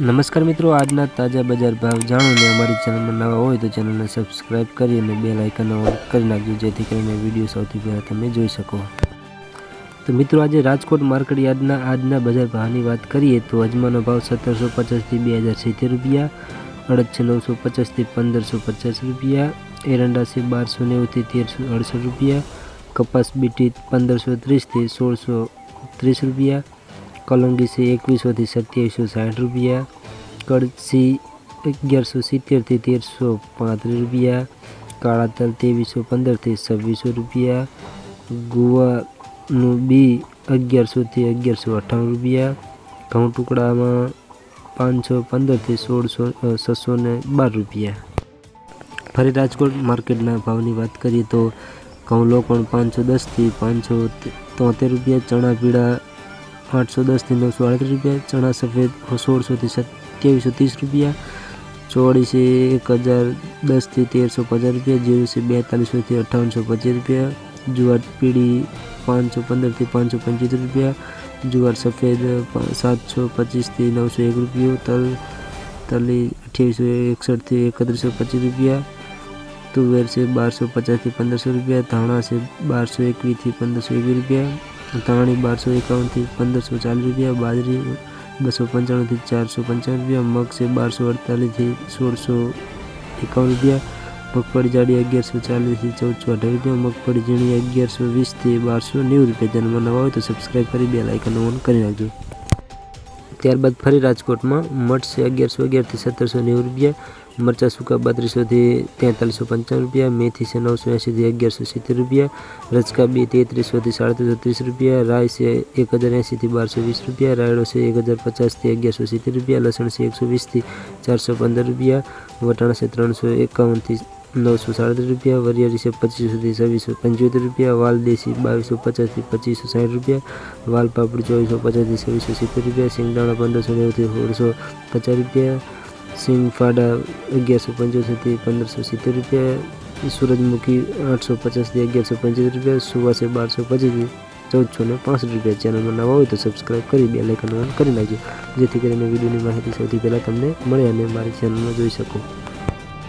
નમસ્કાર મિત્રો, આજના તાજા બજાર ભાવ જાણો ને અમારી ચેનલમાં નવા હોય તો ચેનલને સબસ્ક્રાઇબ કરી અને બે લાઇકન ઓન કરી નાખજો, જેથી કરીને વીડિયો સૌથી પહેલાં તમે જોઈ શકો. તો મિત્રો, આજે રાજકોટ માર્કેટ યાર્ડના આજના બજાર ભાવની વાત કરીએ તો અજમાનો ભાવ સત્તરસો પચાસથી બે હજાર સિત્તેર રૂપિયા અડદ છે નવસો પચાસથી પંદરસો પચાસ રૂપિયા એરંડા છે બારસો નેવુંથી તેરસો અડસઠ રૂપિયા, કપાસ બીટી પંદરસો ત્રીસથી સોળસો ત્રીસ રૂપિયા કલંગી છે એકવીસોથી સત્યાવીસો સાઠ રૂપિયા કડસી અગિયારસો સિત્તેરથી તેરસો પાંત્રીસ રૂપિયા કાળા તલ ત્રેવીસો પંદરથી છવ્વીસો રૂપિયા, ગુવાનું બી અગિયારસોથી અગિયારસો અઠ્ઠાણું રૂપિયા ઘઉં ટુકડામાં પાંચસો પંદરથી સોળસો છસો ને બાર રૂપિયા. ફરી રાજકોટ માર્કેટના ભાવની વાત કરીએ તો ઘઉં લોકોણ પાંચસો દસથી પાંચસો તોતેર રૂપિયા ચણા પીળા આઠસો દસથી નવસો આડત્રીસ રૂપિયા, ચણા સફેદ સોળસોથી સત્યાવીસો ત્રીસ રૂપિયા ચોળી એક હજાર દસથી તેરસો પચાસ રૂપિયા જીરું બેતાલીસોથી અઠ્ઠાવનસો પચીસ રૂપિયા, જુવાર પીળી પાંચસો પંદરથી પાંચસો પંચોતેર રૂપિયા, જુવાર સફેદ સાતસો પચીસથી નવસો એક રૂપિયો, તલ તલી અઠ્યાવીસો એકસઠથી એકત્રીસો પચીસ રૂપિયા, તુવેર છે બારસો પચાસથી પંદરસો રૂપિયા, ધાણા છે બારસો એકવીસથી પંદરસો એકવીસ રૂપિયા ધાણી બારસો એકાવનથી પંદરસો ચાલીસ રૂપિયા, બાજરી બસો પંચાણુંથી ચારસો પંચાવન રૂપિયા, મગ છે બારસો અડતાલીસથી સોળસો એકાવન રૂપિયા, મગફળી જાડી અગિયારસો ચાલીસથી ચૌદસો અઢાર રૂપિયા, મગફળી ઝીણી અગિયારસો વીસથી બારસો નેવું રૂપિયા. જન્મ નવા હોય તો સબસ્ક્રાઈબ કરી બે લાઇકન ઓન કરી નાખજો. ત્યારબાદ ફરી રાજકોટમાં મઠ અગિયારસો અગિયારથી સત્તરસો નેવું રૂપિયા, મરચાં સૂકા બત્રીસોથી તેતાલીસો પંચાવન રૂપિયા, મેથી છે નવસો એંશીથી અગિયારસો સિત્તેર રૂપિયા રચકા બે તેત્રીસોથી સાડત્રીસો ત્રીસ રૂપિયા રાય છે એક હજાર એંશીથી બારસો વીસ રૂપિયા, રાયડો છે એક હજાર પચાસથી અગિયારસો સિત્તેર રૂપિયા, લસણ છે એકસો વીસથી ચારસો પંદર રૂપિયા, વટાણા છે ત્રણસો એકાવનથી નવસો સાડત્રીસ રૂપિયા વરિયાળીસો છે પચીસોથી છવ્વીસો પંચોતેર રૂપિયા વાલ દેશી બાવીસો પચાસથી પચીસો સાઠ રૂપિયા વાલ પાપડ ચોવીસો પચાસથી છવ્વીસો સિત્તેર રૂપિયા, સિંગદાણા પંદરસો નેવુંથી સોળસો પચાસ રૂપિયા સિંગ ફાડા અગિયારસો પંચોતેરથી પંદરસો સિત્તેર રૂપિયા, સૂરજમુખી આઠસો પચાસથી અગિયારસો પંચોતેર રૂપિયા, સુવાસે બારસો પચીસથી ચૌદસો ને પાંસઠ રૂપિયા. ચેનલમાં નવા હોય તો સબસ્ક્રાઈબ કરી, બે લાઇકન ઓન કરી નાખજો, જેથી કરીને વિડીયોની માહિતી સૌથી પહેલાં તમને મળે અને મારી ચેનલમાં જોઈ શકો.